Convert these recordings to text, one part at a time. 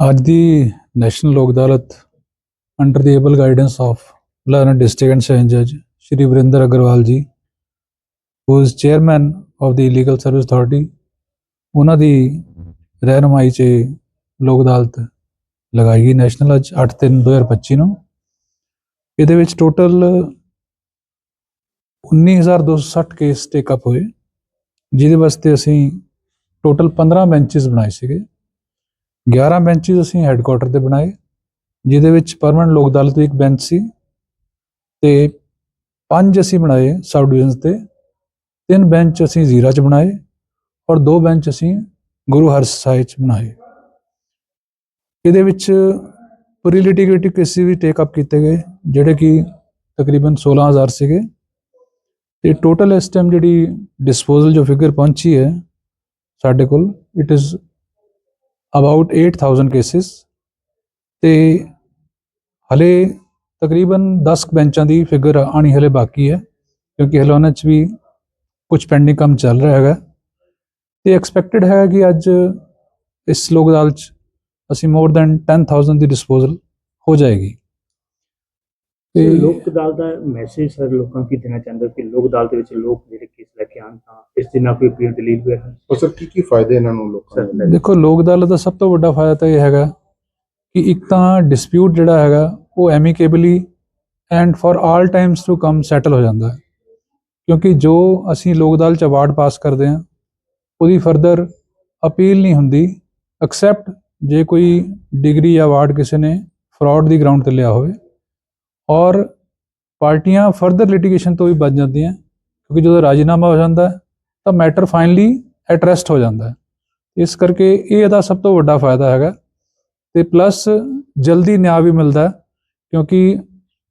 ਅੱਜ ਦੀ national Lok Adalat under the able guidance of learned district and session ਜੱਜ Shri Varinder Agarwal ji who is chairman of the legal service authority ਉਹਨਾਂ ਦੀ ਰਹਿਨੁਮਾਈ 'ਚ ਲੋਕ ਅਦਾਲਤ ਲਗਾਈ ਗਈ ਨੈਸ਼ਨਲ ਅੱਜ 8/3/2025 ਨੂੰ। ਇਹਦੇ ਵਿੱਚ ਟੋਟਲ 19260 ਕੇਸ ਟੇਕ ਅਪ ਹੋਏ, ਜਿਹਦੇ ਵਾਸਤੇ ਅਸੀਂ ਟੋਟਲ 15 ਬੈਂਚਸ ਬਣਾਏ ਸੀਗੇ। 11 ਬੈਂਚਸ ਅਸੀਂ ਹੈੱਡਕੁਆਟਰ ਤੇ ਬਣਾਏ, ਜਿਹਦੇ ਵਿੱਚ ਪਰਮਨੈਂਟ ਲੋਕ ਅਦਾਲਤ ਵੀ ਇੱਕ ਬੈਂਚ ਸੀ ਤੇ ਪੰਜ ਅਸੀਂ ਬਣਾਏ ਸਬ ਡਿਵੀਜ਼ਨਸ ਤੇ, ਤਿੰਨ ਬੈਂਚ ਅਸੀਂ ਜ਼ੀਰਾ ਚ ਬਣਾਏ ਔਰ ਦੋ ਬੈਂਚ ਅਸੀਂ ਗੁਰੂ ਹਰ ਸਾਹਿਬ ਚ ਬਣਾਏ। ਇਹਦੇ ਵਿੱਚ ਪ੍ਰੀ ਲਿਟੀਗੇਟਿਵ ਕੇਸਿਸ ਵੀ ਟੇਕ ਅਪ ਕੀਤੇ ਗਏ, ਜਿਹੜੇ ਕਿ ਤਕਰੀਬਨ 16000 ਸੀਗੇ। ਤੇ ਟੋਟਲ ਇਸ ਟਾਈਮ ਜਿਹੜੀ ਡਿਸਪੋਜ਼ਲ ਜੋ ਫਿਗਰ ਪਹੁੰਚੀ ਹੈ ਸਾਡੇ ਕੋਲ ਇਟ ਇਜ਼ ਅਬਾਊਟ 8000 ਕੇਸਿਸ ਤੇ ਹਲੇ ਤਕਰੀਬਨ 10 ਕੁ ਬੈਂਚਾਂ ਦੀ ਫਿਗਰ ਆਣੀ ਹਲੇ ਬਾਕੀ ਹੈ ਕਿਉਂਕਿ ਹਲੇ ਉਹਨਾਂ 'ਚ ਵੀ ਕੁਝ ਪੈਂਡਿੰਗ ਕੰਮ ਚੱਲ ਰਿਹਾ ਹੈਗਾ। ਤੇ ਐਕਸਪੈਕਟਡ ਹੈ ਕਿ ਅੱਜ ਇਸ ਲੋਕ ਅਦਾਲਤ 'ਚ ਅਸੀਂ ਮੋਰ ਦੈਨ 10000 ਦੀ ਡਿਸਪੋਜ਼ਲ ਹੋ ਜਾਏਗੀ। ਤੇ ਲੋਕ ਅਦਾਲਤ ਦਾ ਮੈਸੇਜ ਸਰ ਲੋਕਾਂ ਕੀ ਦੇਣਾ ਚਾਹੁੰਦੇ ਕਿ ਲੋਕ ਅਦਾਲਤ ਵਿੱਚ ਲੋਕ ਜਿਹੜੇ ਕੇ ਆਉਣ ਤਾਂ ਇਸ ਦੇ ਨਾਲ ਕੋਈ ਅਪੀਲ ਦਲੀਲ ਵੀ ਹੈ ਤਾਂ ਸਰ ਕੀ ਕੀ ਫਾਇਦੇ ਇਹਨਾਂ ਨੂੰ ਲੋਕਾਂ ਨੂੰ? ਦੇਖੋ ਲੋਕ ਅਦਾਲਤ ਦਾ ਸਭ ਤੋਂ ਵੱਡਾ ਫਾਇਦਾ ਤਾਂ ਇਹ ਹੈਗਾ ਕਿ ਇੱਕ ਤਾਂ ਡਿਸਪਿਊਟ ਜਿਹੜਾ ਹੈਗਾ ਉਹ amicably and for all times to come settle ਹੋ ਜਾਂਦਾ ਹੈ। ਕਿਉਂਕਿ ਜੋ ਅਸੀਂ ਲੋਕ ਅਦਾਲਤ ਚ ਅਵਾਰਡ ਪਾਸ ਕਰਦੇ ਹਾਂ ਉਹਦੀ ਫਰਦਰ ਅਪੀਲ ਨਹੀਂ ਹੁੰਦੀ ਐਕਸੈਪਟ ਜੇ ਕੋਈ ਡਿਗਰੀ ਜਾਂ ਅਵਾਰਡ ਕਿਸੇ ਨੇ ਫਰਾਡ ਦੀ ਗਰਾਊਂਡ ਤੇ ਲਿਆ ਹੋਵੇ। ਔਰ ਪਾਰਟੀਆਂ ਫਰਦਰ ਲਿਟੀਗੇਸ਼ਨ ਤੋਂ ਵੀ ਬਚ ਜਾਂਦੀਆਂ। ਕਿਉਂਕਿ ਜਦੋਂ ਰਾਜੀਨਾਮਾ ਹੋ ਜਾਂਦਾ ਹੈ ਤਾਂ ਮੈਟਰ ਫਾਈਨਲੀ ਐਟ ਰੈਸਟ ਹੋ ਜਾਂਦਾ ਹੈ। ਇਸ ਕਰਕੇ ਇਹ ਇਹਦਾ ਸਭ ਤੋਂ ਵੱਡਾ ਫਾਇਦਾ ਹੈਗਾ। ਤੇ ਪਲੱਸ ਜਲਦੀ ਨਿਆਂ ਵੀ ਮਿਲਦਾ ਕਿਉਂਕਿ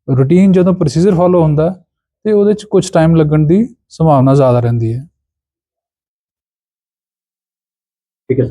ਰੂਟੀਨ ਜਦੋਂ ਪ੍ਰੋਸੀਜਰ ਫਾਲੋ ਹੁੰਦਾ ਹੈ, ਤੇ ਉਹਦੇ ਚ ਕੁਝ ਟਾਈਮ ਲੱਗਣ ਦੀ ਸੰਭਾਵਨਾ ਜ਼ਿਆਦਾ ਰਹਿੰਦੀ ਹੈ। ਠੀਕ ਹੈ